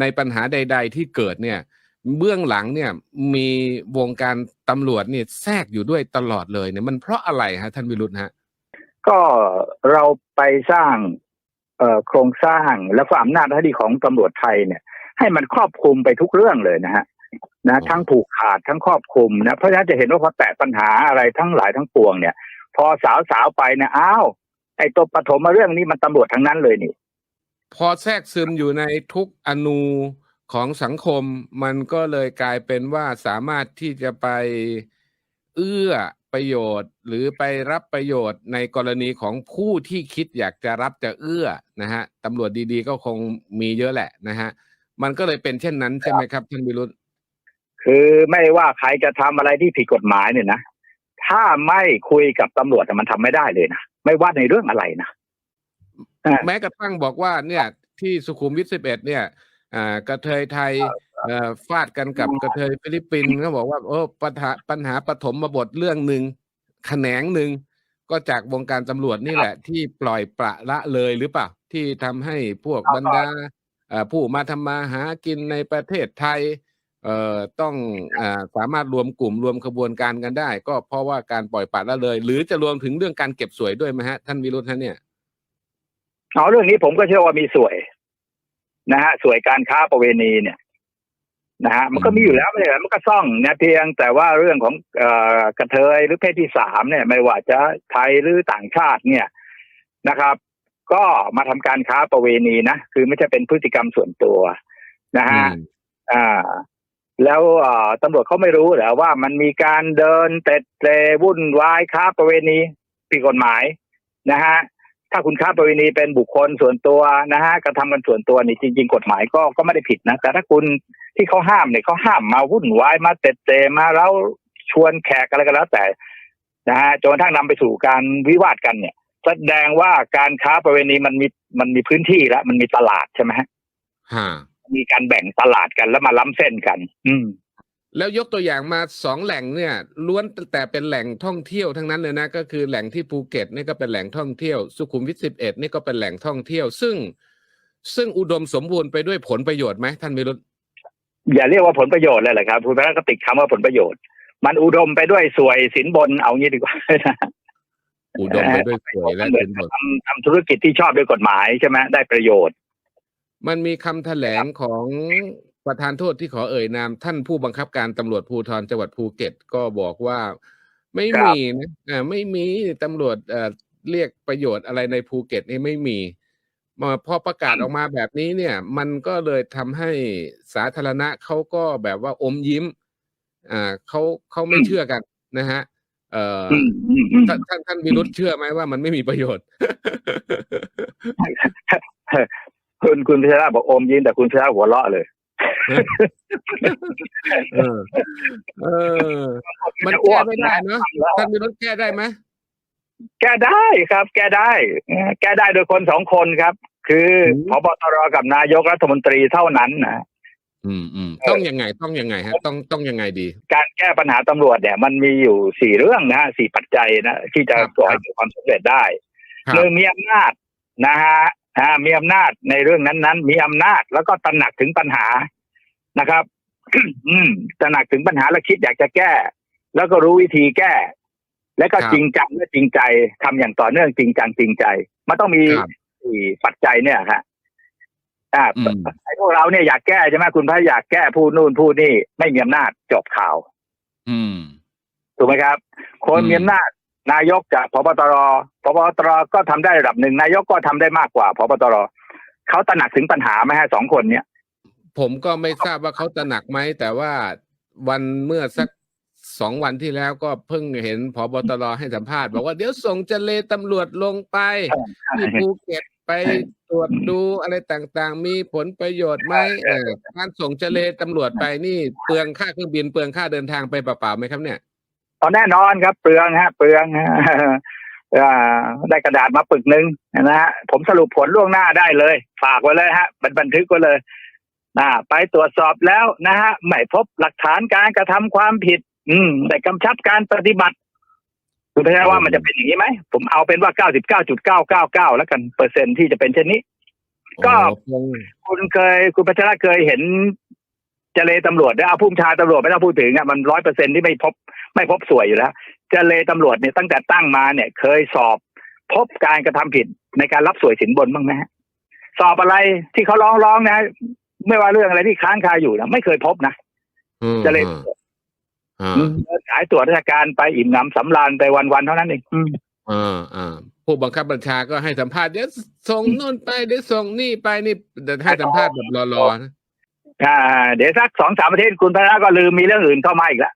ในปัญหาใด ๆ ที่เกิดเนี่ย เบื้องหลังเนี่ยมีวงการตำรวจเนี่ยแทรกอยู่ด้วยตลอดเลยเนี่ยมันเพราะอะไรฮะท่านวิรุธฮะก็เราไปสร้างเอ่อโครงสร้างและก็อำนาจหน้าที่ของตำรวจไทยเนี่ย ให้มันครอบคลุมไปทุกเรื่องเลยนะฮะนะอ๋อทั้งผูกขาดทั้งครอบคลุมนะเพราะฉะนั้นจะเห็นว่าพอแตะปัญหาอะไรทั้งหลายทั้งปวงเนี่ย พอสาวสาวๆไปเนี่ยอ้าวไอ้ตัวปฐมมาเรื่องนี้มันตำรวจทั้งนั้นเลยนี่ พอแทรกซึมอยู่ในทุกอนูของสังคม มันก็เลยกลายเป็นว่าสามารถที่จะไปเอื้อประโยชน์ หรือไปรับประโยชน์ในกรณีของผู้ที่คิดอยากจะรับจะเอื้อนะฮะตำรวจดีๆก็คงมีเยอะแหละนะฮะมันก็เลยเป็นเช่นนั้นใช่ไหมครับท่านวิรุธคือไม่ว่าใครจะทำอะไรที่ผิดกฎหมายเนี่ยนะถ้าไม่คุยกับตำรวจเนี่ยมันทำไม่ได้เลยนะไม่ว่าในเรื่องอะไรนะ แม้กระทั่งบอกว่าเนี่ยที่สุขุมวิทสิบเอ็ดเนี่ยอ่ากระเทยไทยเอ่อฟาดกันกับกระเทยฟิลิปปินส์เขาบอกว่าโอ้ปัญหาปัญหาปฐมบทเรื่องหนึ่งแขนงหนึ่งก็จากวงการตำรวจนี่แหละ ที่ปล่อยปละละเลยหรือเปล่า ที่ทำให้พวกครับบรรดาเอ่อผู้มาทำมาหากินในประเทศไทยเอ่อต้องอาสามารถรวมกลุ่มรวมขบวนการกันได้ ก็เพราะว่าการปล่อยปละละเลย หรือจะรวมถึงเรื่องการเก็บสวยด้วยไหมฮะ ท่านวิรุธฮะเนี่ย เอาเรื่องนี้ผมก็เชื่อว่ามีสวยนะฮะสวยการค้าประเวณีเนี่ยนะฮะมันก็มีอยู่แล้วไม่ใช่เหรอมันก็ซ่องนะเพียงแต่ว่าเรื่องของเอ่อกระเทยหรือเพศที่สามเนี่ย ไม่ว่าจะไทยหรือต่างชาติเนี่ยนะครับ ก็มาทำการค้าประเวณีนะคือไม่ใช่เป็นพฤติกรรมส่วนตัวนะฮะอืมอ่า แล้วเอ่อตำรวจเขาไม่รู้เหรอว่ามันมีการเดินเตะเตะวุ่นวายค้าประเวณีผิดกฎหมายนะฮะ ถ้าคุณค้าประเวณีเป็นบุคคลส่วนตัวนะฮะกระทำกันส่วนตัวนี่จริง ๆ กฎหมายก็ก็ไม่ได้ผิดนะ แต่ถ้าคุณที่เขาห้ามเนี่ยเขาห้ามมาวุ่นวายมาเตะเตะมาแล้วชวนแขกอะไรก็แล้วแต่นะฮะจนกระทั่งนำไปสู่การวิวาทกันเนี่ย แสดงว่าการค้าประเวณีมันมีมันมีพื้นที่แล้วมันมีตลาดใช่ไหมฮะฮะมีการแบ่งตลาดกันแล้วมาล้ำเส้นกัน อืม แล้วยกตัวอย่างมาสองแหล่งเนี่ยล้วนแต่เป็นแหล่งท่องเที่ยวทั้งนั้นเลยนะก็คือแหล่งที่ภูเก็ตนี่ก็เป็นแหล่งท่องเที่ยว สุขุมวิทสิบเอ็ดนี่ก็เป็นแหล่งท่องเที่ยว ซึ่ง ซึ่งอุดมสมบูรณ์ไปด้วยผลประโยชน์ไหมท่านวิรุธอย่าเรียกว่าผลประโยชน์เลยแหละครับคุณพระก็ติดคำว่าผลประโยชน์ มันอุดมไปด้วยสวยสินบนเอางี้ดีกว่าอุดมไปด้วยสวยและเหมือเป็นนบททำทำธุรกิจที่ชอบด้วยกฎหมายใช่ไหมได้ประโยชน์ มันมีคำแถลงของ ประธานโทษที่ขอเอ่ยนาม ท่านผู้บังคับการตำรวจภูธรจังหวัดภูเก็ตก็บอกว่า ไม่ครับมีนะอ่าไม่มีตำรวจเอ่อเรียกประโยชน์อะไรในภูเก็ตนี่ไม่มีมาพอประกาศออกมาแบบนี้เนี่ย มันก็เลยทำให้สาธารณะเขาก็แบบว่าอมยิ้ม อ่าเขาเขาไม่เชื่อกันนะฮะ เอ่อออืมอืมอืมท่านท่านท่านวิรุธเชื่อไหมว่ามันไม่มีประโยชน์ คุณคุณพิชราบอกโอมยิ้มแต่คุณพิชราหัวเราะเลย เออ เออ มันแก้ไม่ได้เนอะท่านวิรุธแก้ได้ไหมแก้ได้ครับ แก้ได้ แก้ได้โดยคนสองคนครับ คือพบตรกับนายกรัฐมนตรีเท่านั้นนะอืมอืมต้องยังไงต้องยังไงฮะ ต้องต้องยังไงดี การแก้ปัญหาตำรวจเนี่ย มันมีอยู่สี่เรื่องนะฮะสี่ปัจจัยนะที่จะครับก่อให้เกิดความสำเร็จได้ครับหนึ่งมีอำนาจนะฮะอ่ามีอำนาจในเรื่องนั้นๆ มีอำนาจแล้วก็ตระหนักถึงปัญหา นะครับ อืมตระหนักถึงปัญหาแล้วคิดอยากจะแก้ แล้วก็รู้วิธีแก้ แล้วก็ครับจริงจังและจริงใจทำอย่างต่อเนื่องจริงจังจริงใจ มันต้องมีครับสี่ปัจจัยเนี่ยฮะอ่าอืม ไอ้พวกเราเนี่ยอยากแก้ใช่ไหมคุณพระอยากแก้พูดนู่นพูดนี่ไม่มีอำนาจจบข่าว อืม ถูกไหมครับ คนอืม มีอำนาจนายกจากพบตรพบตรก็ทำได้ระดับหนึ่งนายกก็ทำได้มากกว่าพบตรเขาตระหนักถึงปัญหาไหมฮะสองคนเนี่ย ผมก็ไม่ทราบว่าเขาตระหนักไหม แต่ว่าวันเมื่อสักสองวันที่แล้วก็เพิ่งเห็นพบตรให้สัมภาษณ์บอกว่าเดี๋ยวส่งเจเลตำรวจลงไปที่ภูเก็ตไปตรวจดูอะไรต่างๆ มีผลประโยชน์ไหมเออการส่งเจเลตำรวจไปนี่เปลืองค่าเครื่องบินเปลืองค่าเดินทางไปเปล่าๆไหมครับเนี่ยตอนแน่นอนครับเปลืองฮะเปลืองฮะได้กระดาษมาปึกหนึ่งนะฮะผมสรุปผลล่วงหน้าได้เลย ฝากไว้เลยฮะบันทึกไว้เลย อ่าไปตรวจสอบแล้วนะฮะไม่พบหลักฐานการกระทำความผิด อืม แต่กำชับการปฏิบัติ คุณพระว่ามันจะเป็นอย่างนี้ไหม ผมเอาเป็นว่าเก้าสิบเก้าจุดเก้าเก้าเก้าแล้วกันเปอร์เซ็นต์ที่จะเป็นเช่นนี้ ก็อ๋อพงคุณเคยคุณพัชระเคยเห็นเจเลตำรวจเนี่ยเอาพุ่มชาตำรวจไม่ต้องพูดถึงอะมันร้อยเปอร์เซ็นที่ไม่พบไม่พบสวยอยู่แล้วเจเลตำรวจเนี่ยตั้งแต่ตั้งมาเนี่ย เคยสอบพบการกระทำผิดในการรับสวยสินบนบ้างไหมฮะสอบอะไรที่เขาร้องร้องนะ ไม่ว่าเรื่องอะไรที่ค้างคาอยู่นะไม่เคยพบนะอืมเจเลอ่าอืมสายตรวจราชการไปอิ่มหนำสำราญไปวันๆเท่านั้นเองอืมอ่าอ่าผู้บังคับบัญชาก็ให้สัมภาษณ์เดี๋ยวส่งโน่นไปเดี๋ยวส่งนี่ไปนี่แต่ให้สัมภาษณ์แบบรอๆนะอ่าเดี๋ยวสักสองสามประเทศคุณพัชระก็ลืมมีเรื่องอื่นเข้ามาอีกแล้ว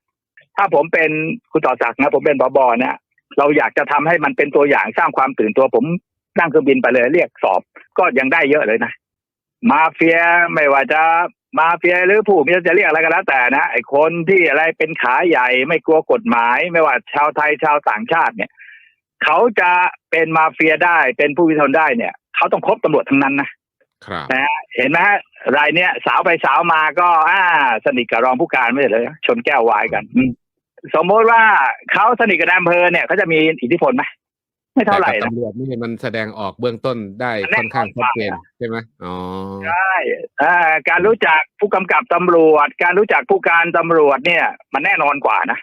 ถ้าผมเป็นคุณต่อศักดิ์นะผมเป็นบอบอเนี่ยเราอยากจะทำให้มันเป็นตัวอย่างสร้างความตื่นตัวผมนั่งเครื่องบินไปเลยเรียกสอบก็ยังได้เยอะเลยนะ มาเฟียไม่ว่าจะมาเฟียหรือผู้มีจะเรียกอะไรก็แล้วแต่นะไอ้คนที่อะไรเป็นขาใหญ่ไม่กลัวกฎหมาย ไม่ว่าชาวไทยชาวต่างชาติเนี่ย เขาจะเป็นมาเฟียได้เป็นผู้พิทักษ์ได้เนี่ย เขาต้องคบตำรวจทั้งนั้นนะครับนะฮะเห็นไหมฮะรายเนี้ยสาวไปสาวมาก็อ่าสนิทกับรองผู้การไม่ใช่เลย ชนแก้ววายกันอืมสมมติว่าเขาสนิทกับนายอำเภอเนี่ยเขาจะมีอิทธิพลไหม ไม่เท่าไหร่แต่กับนะตำรวจนี่มันแสดงออกเบื้องต้นได้แน่ค่อนข้างนอนชัดเจนใช่ไหมอ๋อใช่อ่าการรู้จักผู้กำกับตำรวจ การรู้จักผู้การตำรวจเนี่ย มันแน่นอนกว่านะ